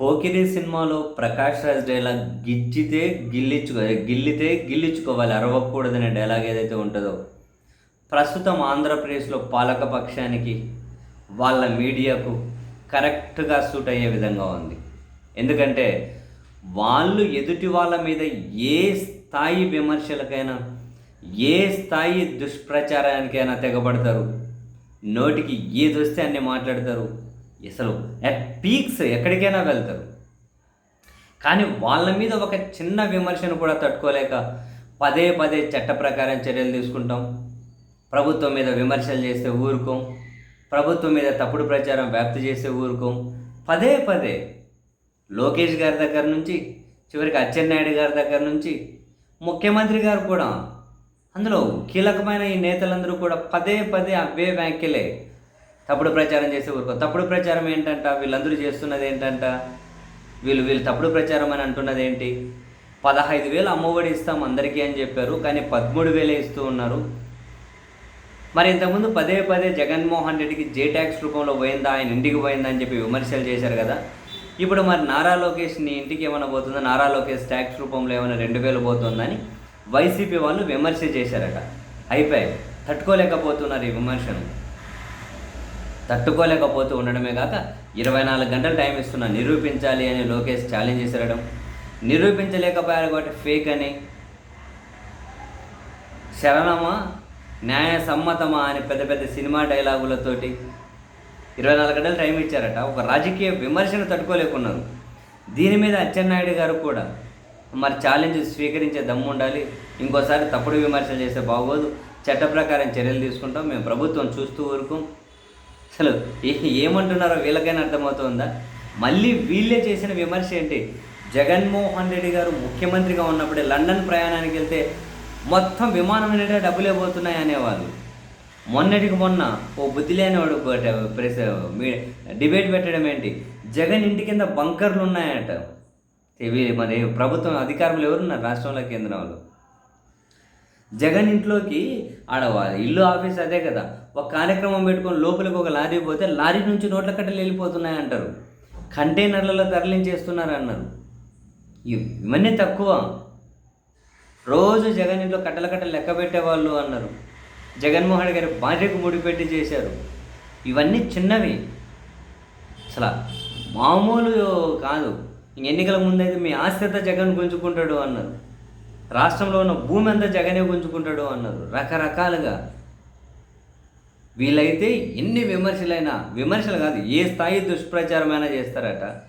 పోకిరి సినిమాలో ప్రకాష్ రాజ్ డైలాగ్ గిచ్చితే గిల్లించుకో గిల్లితే గిల్లించుకోవాలి అరవకూడదనే డైలాగ్ ఏదైతే ఉంటుందో. ప్రస్తుతం ఆంధ్రప్రదేశ్లో పాలకపక్షానికి వాళ్ళ మీడియాకు కరెక్ట్గా సూట్ అయ్యే విధంగా ఉంది. ఎందుకంటే వాళ్ళు ఎదుటి వాళ్ళ మీద ఏ స్థాయి విమర్శలకైనా ఏ స్థాయి దుష్ప్రచారానికైనా తెగబడతారు. నోటికి ఏది వస్తే అన్ని మాట్లాడతారు. అసలు ఎట్ పీక్స్ ఎక్కడికైనా వెళ్తారు. కానీ వాళ్ళ మీద ఒక చిన్న విమర్శను కూడా తట్టుకోలేక పదే పదే చట్ట ప్రకారం చర్యలు తీసుకుంటాం. ప్రభుత్వం మీద విమర్శలు చేస్తే ఊరుకోం. ప్రభుత్వం మీద తప్పుడు ప్రచారం వ్యాప్తి చేస్తే ఊరుకోం. పదే పదే లోకేష్ గారి దగ్గర నుంచి చివరికి అచ్చెన్నాయుడు గారి దగ్గర నుంచి ముఖ్యమంత్రి గారు కూడా అందులో కీలకమైన ఈ నేతలందరూ కూడా పదే పదే అవే వ్యాఖ్యలే తప్పుడు ప్రచారం చేసే ఊరుకో. తప్పుడు ప్రచారం ఏంటంట? వీళ్ళందరూ చేస్తున్నది ఏంటంట? వీళ్ళు వీళ్ళు తప్పుడు ప్రచారం అని అంటున్నది ఏంటి పదహైదు వేలు అమ్మఒడి ఇస్తాం అందరికీ అని చెప్పారు కానీ పదమూడు వేలే ఇస్తూ ఉన్నారు. మరి ఇంతకుముందు పదే పదే జగన్మోహన్ రెడ్డికి జే ట్యాక్స్ రూపంలో పోయిందా? ఆయన ఇంటికి పోయిందా అని చెప్పి విమర్శలు చేశారు కదా. ఇప్పుడు మరి నారా లోకేష్ నీ ఇంటికి ఏమైనా పోతుందా? నారా లోకేష్ ట్యాక్స్ రూపంలో ఏమైనా రెండు వేలు పోతుందని వైసీపీ వాళ్ళు విమర్శ చేశారట. అయిపోయాయి. తట్టుకోలేకపోతున్నారు ఈ విమర్శను తట్టుకోలేకపోతూ ఉండడమే కాక ఇరవై నాలుగు గంటలు టైం ఇస్తున్నా నిరూపించాలి అని లోకేష్ ఛాలెంజ్ చేసేయడం నిరూపించలేకపోయారు కాబట్టి ఫేక్ అని. శరణమా న్యాయ సమ్మతమా అని పెద్ద పెద్ద సినిమా డైలాగులతోటి ఇరవై నాలుగు గంటలు టైం ఇచ్చారట. ఒక రాజకీయ విమర్శను తట్టుకోలేకున్నారు. దీని మీద అచ్చెన్నాయుడు గారు కూడా మరి ఛాలెంజ్ స్వీకరించే దమ్ము ఉండాలి. ఇంకోసారి తప్పుడు విమర్శలు చేస్తే బాగోదు. చట్ట ప్రకారం చర్యలు తీసుకుంటాం. మేము ప్రభుత్వం చూస్తూ ఊరుకోం అసలు ఏమంటున్నారో వీళ్ళకైనా అర్థమవుతుందా? మళ్ళీ వీళ్ళే చేసిన విమర్శ ఏంటి? జగన్మోహన్ రెడ్డి గారు ముఖ్యమంత్రిగా ఉన్నప్పుడే లండన్ ప్రయాణానికి వెళ్తే మొత్తం విమానం నిండా డబ్బులే పోతున్నాయి అనేవాళ్ళు. మొన్నటికి మొన్న ఓ బుద్ధి లేనివాడు ప్రెస్ డిబేట్ పెట్టడం ఏంటి? జగన్ ఇంటి కింద బంకర్లు ఉన్నాయట. ఇవి మరి ప్రభుత్వం అధికారులు ఎవరున్నారు రాష్ట్రంలో కేంద్రంలో? జగన్ ఇంట్లోకి ఆడ ఇల్లు ఆఫీస్ అదే కదా. ఒక కార్యక్రమం పెట్టుకొని లోపలికి ఒక లారీ పోతే లారీ నుంచి నోట్ల కట్టలు వెళ్ళిపోతున్నాయి అంటారు. కంటైనర్లలో తరలించేస్తున్నారు అన్నారు. ఇవన్నీ తక్కువ. రోజు జగన్ ఇంట్లో కట్టల కట్టలు లెక్క పెట్టేవాళ్ళు అన్నారు. జగన్మోహన్ గారి భార్యకు ముడిపెట్టి చేశారు. ఇవన్నీ చిన్నవి. అసలు మామూలు కాదు. ఎన్నికల ముందైతే మీ ఆస్తి అంతా జగన్ గుంజుకుంటాడు అన్నారు. రాష్ట్రంలో ఉన్న భూమి అంతా జగనే గుంజుకుంటాడు అన్నారు. రకరకాలుగా. వీళ్ళైతే ఎన్ని విమర్శలైనా విమర్శలు కాదు ఏ స్థాయి దుష్ప్రచారమైనా చేస్తారట.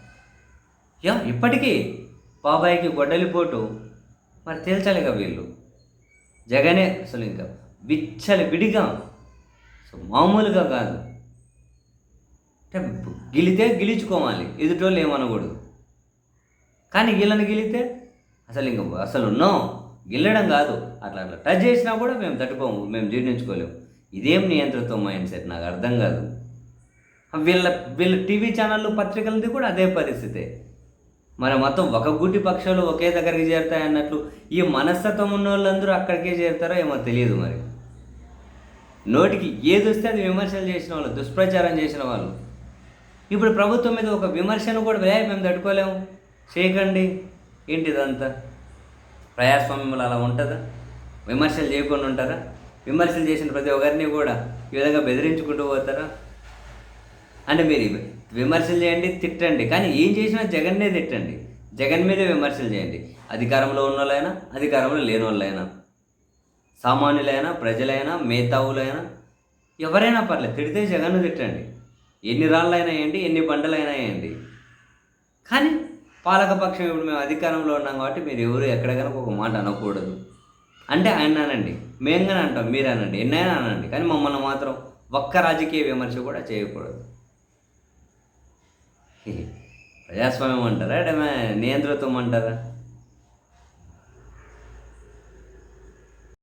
యా ఇప్పటికీ బాబాయికి గొడ్డలిపోటు మరి తేల్చాలిగా వీళ్ళు. జగనే అసలు ఇంకా విచ్చలి విడిగా సో మామూలుగా కాదు. అంటే గిలితే గిలిచుకోవాలి ఎదుటోళ్ళు ఏమనకూడదు. కానీ వీళ్ళని గిలితే అసలు ఇంక అసలు ఉన్నాం గిల్లడం కాదు. అట్లా అట్లా టచ్ చేసినా కూడా మేము తట్టుకోము మేము జీర్ణించుకోలేము. ఇదేం నియంత్రిత్వం మైండ్ సెట్ నాకు అర్థం కాదు. వీళ్ళ వీళ్ళ టీవీ ఛానళ్ళు పత్రికలది కూడా అదే పరిస్థితే. మరి మొత్తం ఒక గుడ్డి పక్షాలు ఒకే దగ్గరికి చేరుతాయి అన్నట్లు ఈ మనస్తత్వం ఉన్న వాళ్ళందరూ అక్కడికే చేరుతారో ఏమో తెలియదు మరి. నోటికి ఏది వస్తే అది విమర్శలు చేసిన వాళ్ళు దుష్ప్రచారం చేసిన వాళ్ళు. ఇప్పుడు ప్రభుత్వం మీద ఒక విమర్శను కూడా వేయ మేము తట్టుకోలేము. చేయకండి. ఏంటి ఇదంతా ప్రజాస్వామ్యంలో అలా ఉంటుందా? విమర్శలు చేయకుండా ఉంటారా విమర్శలు చేసిన ప్రతి ఒక్కరిని కూడా ఈ విధంగా బెదిరించుకుంటూ పోతారా? అంటే మీరు విమర్శలు చేయండి తిట్టండి. కానీ ఏం చేసినా జగన్నే తిట్టండి. జగన్ మీదే విమర్శలు చేయండి. అధికారంలో ఉన్న వాళ్ళైనా అధికారంలో లేని వాళ్ళైనా సామాన్యులైనా ప్రజలైనా మేధావులైనా ఎవరైనా పర్లేదు. తిడితే జగన్ తిట్టండి. ఎన్ని రాళ్ళైనా వేయండి ఎన్ని బండలైనా వేయండి. కానీ పాలకపక్షం ఇప్పుడు మేము అధికారంలో ఉన్నాం కాబట్టి మీరు ఎవరు ఎక్కడ కనుక ఒక మాట అనకూడదు. అంటే ఆయన అనండి. మేము కానీ అంటాం మీరు అనండి. ఎన్నైనా అనండి. కానీ మమ్మల్ని మాత్రం ఒక్క రాజకీయ విమర్శ కూడా చేయకూడదు. ప్రజాస్వామ్యం అంటారా? అంటే నియంతృత్వం అంటారా?